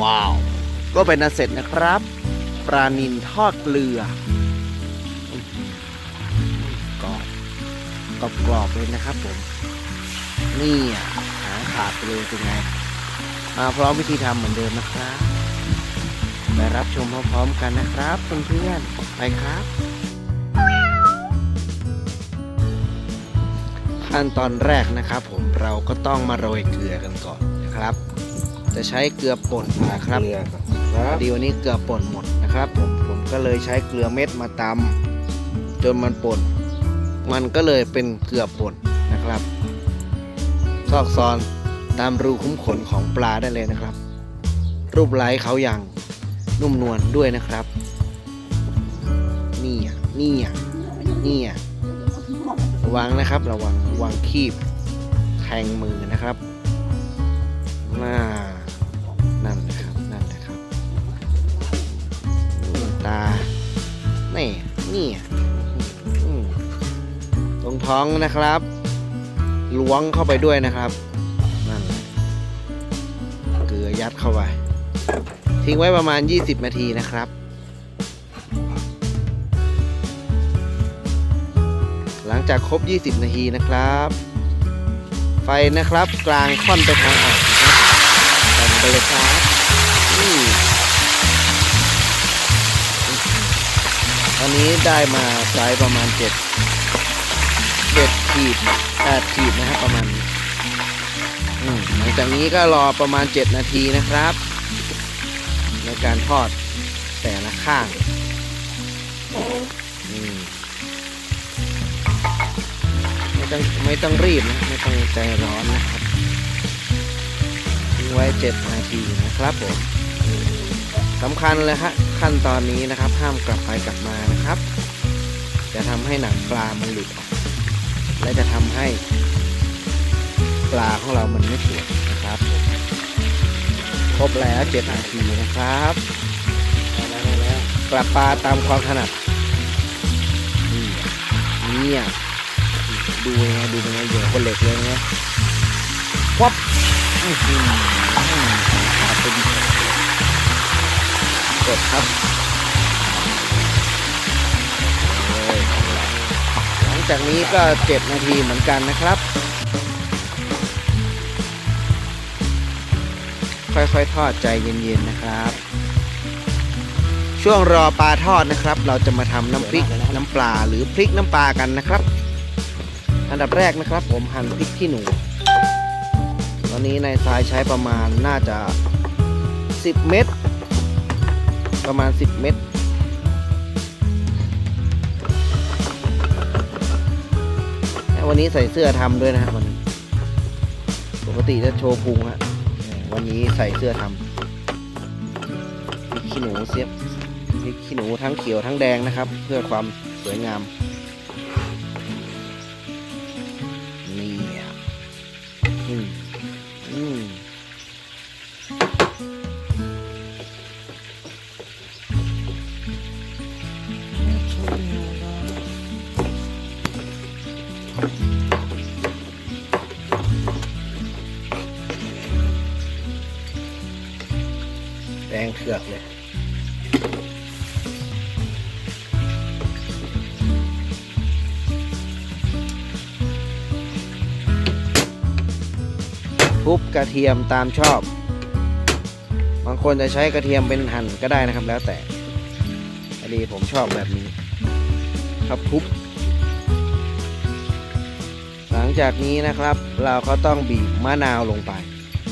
ว้าว ก็เป็นอันเสร็จนะครับ ปลานินทอดเกลืออื้อหือกรอบกรอบกรอบๆเลยนะครับผม นี่อะหางขาดไปเลยเป็นไง มาพร้อมวิธีทำเหมือนเดิมนะครับไปรับชมพร้อมๆกันนะครับเพื่อนๆไปครับขั้นตอนแรกนะครับผมเราก็ต้องมาโรยเกลือกันก่อนนะครับ จะใช้เกลือป่นนะครับเกลือคพรัอบดีวันนี้เกลือป่นหมดนะครับผมผมก็เลยใช้เกลือเม็ดมาตำจนมันป่น มันก็เลยเป็นเกลือป่นนะครับ ซอกซอนตามรูคุ้มขนของปลาได้เลยนะครับ รูปไล้เขาอย่างนุ่มนวลด้วยนะครับ นี่อะนี่อะนี่อะระวังนะครับระวังระวังคีบแทงมือนะครับน่า ตรงท้องนะครับล้วงเข้าไปด้วยนะครับนั่นเกลือยัดเข้าไป ทิ้งไว้ประมาณ 20 นาทีนะครับ หลังจากครบ 20 นาทีนะครับ ไฟนะครับกลางค่อนไปทางอ่างนะครับไปเลยครับตอนนี้ได้มาไซส์ประมาณ 7 7ขีด8ขีดนะครับประมาณนี้หลังจากนี้ก็รอประมาณ 7 นาทีนะครับ ในการทอดแต่ละข้างไม่ต้องไม่ต้องรีบนะ ไม่ต้องใจร้อนนะครับทิ้งไว้ 7 นาทีนะครับผมสำคัญเลยฮะขั้นตอนนี้นะครับ ห้ามกลับไปกลับมานะครับ จะทำให้หนังปลามันหลุดออก และจะทำให้ปลาของเรามันไม่สวยนะครับ ครบแล้วเจ็ดนาทีนะครับได้แล้วได้แล้วกลับปลาตามความถนัดนี่เนี่ยดูไงดูไงเหยื่อคนเหล็กเลยนะวับอื้อหือขาดไปดิกดครับ จากนี้ก็เจ็ดนาทีเหมือนกันนะครับ ค่อยๆ ทอดใจเย็นๆนะครับ ช่วงรอปลาทอดนะครับ เราจะมาทำน้ำพริกน้ำปลาหรือพริกน้ำปลากันนะครับ อันดับแรกนะครับ ผมหั่นพริกขี้หนู ตอนนี้ในทรายใช้ประมาณน่าจะ 10 เม็ดประมาณ 10 เม็ด วันนี้ใส่เสื้อทำด้วยนะครับวันปกติจะโชว์พุงฮะวันนี้ใส่เสื้อทำพริกขี้หนูเสียบพริกขี้หนูทั้งเขียวทั้งแดงนะครับ เพื่อความสวยงามนี่อืม เถือกเลยทุบกระเทียมตามชอบ บางคนจะใช้กระเทียมเป็นหั่นก็ได้นะครับแล้วแต่อันนี้ผมชอบแบบนี้ ครับทุบ หลังจากนี้นะครับเราก็ต้องบีบมะนาวลงไป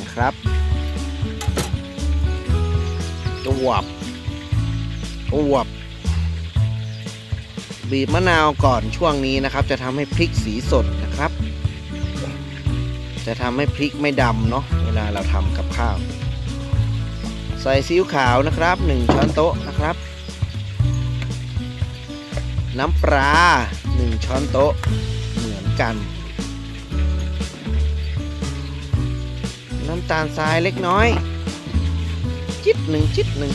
นะครับ จวบจวบ บีบมะนาวก่อนช่วงนี้นะครับ จะทำให้พริกสีสดนะครับ จะทำให้พริกไม่ดำเนาะเวลาเราทำกับข้าว ใส่ซีอิ๊วขาวนะครับ 1 ช้อนโต๊ะนะครับ น้ำปลา1 ช้อนโต๊ะเหมือนกันน้ำตาลทรายเล็กน้อย จิบหนึ่งจิบหนึ่ง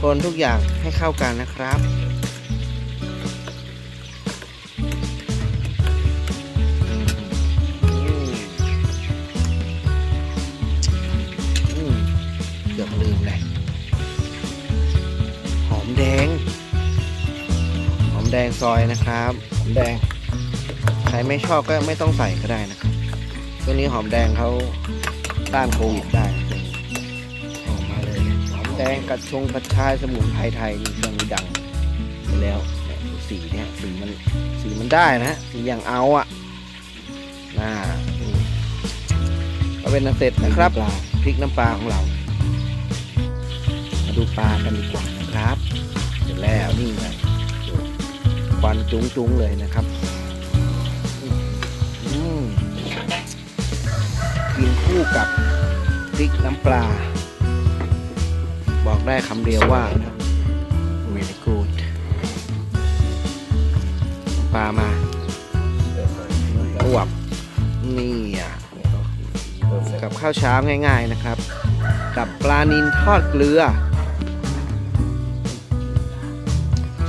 คนทุกอย่างให้เข้ากันนะครับอบลืมเลย หอมแดง หอมแดงซอยนะครับ หอมแดง ใครไม่ชอบก็ไม่ต้องใส่ก็ได้นะครับช่วงนี้หอมแดงเขาต้านโควิดได้ แดงกระชงกระชายสมุนไพรไทยนี่ช่วงนี้ดังไปแล้วเนี่ยสีเนี่ยสีมันสีมันได้นะสีอย่างเอาอะน่านี่ก็เป็นเสร็จนะครับปลาพริกน้ำปลาของเรา มาดูปลากันดีกว่านะครับเสร็จแล้วนี่ไงดูควันจุ้งๆเลยนะครับอืมกินคู่กับพริกน้ำปลา ได้คำเดียวว่า very good ปลามาอวบนี่อะกับข้าวเช้าง่าย ๆนะครับ กับปลานินทอดเกลือ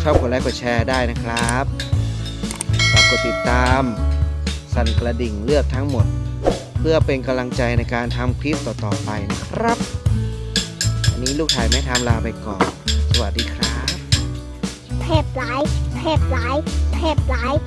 ชอบกดไลค์กดแชร์ได้นะครับฝากกดติดตาม สั่นกระดิ่งเลือกทั้งหมด เพื่อเป็นกำลังใจในการทำคลิปต่อๆไปนะครับ ลูกถ่ายไม่ทำลาไปก่อน สวัสดีครับเทปไลท์เทปไลท์เทปไลท์